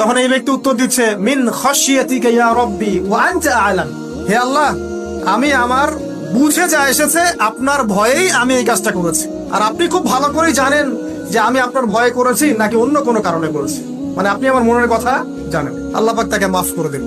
তখন এই ব্যক্তি উত্তর দিচ্ছে, মিন রব্বি আলাম। হে আল্লাহ, আমি আমার বুঝে যা এসেছে, আপনার ভয়েই আমি এই কাজটা করেছি। আর আপনি খুব ভালো করেই জানেন যে আমি আপনার ভয়ে করেছি নাকি অন্য কোনো কারণে করেছি। মানে আপনি আমার মনের কথা জানেন। আল্লাহ পাক তাকে মাফ করে দিন।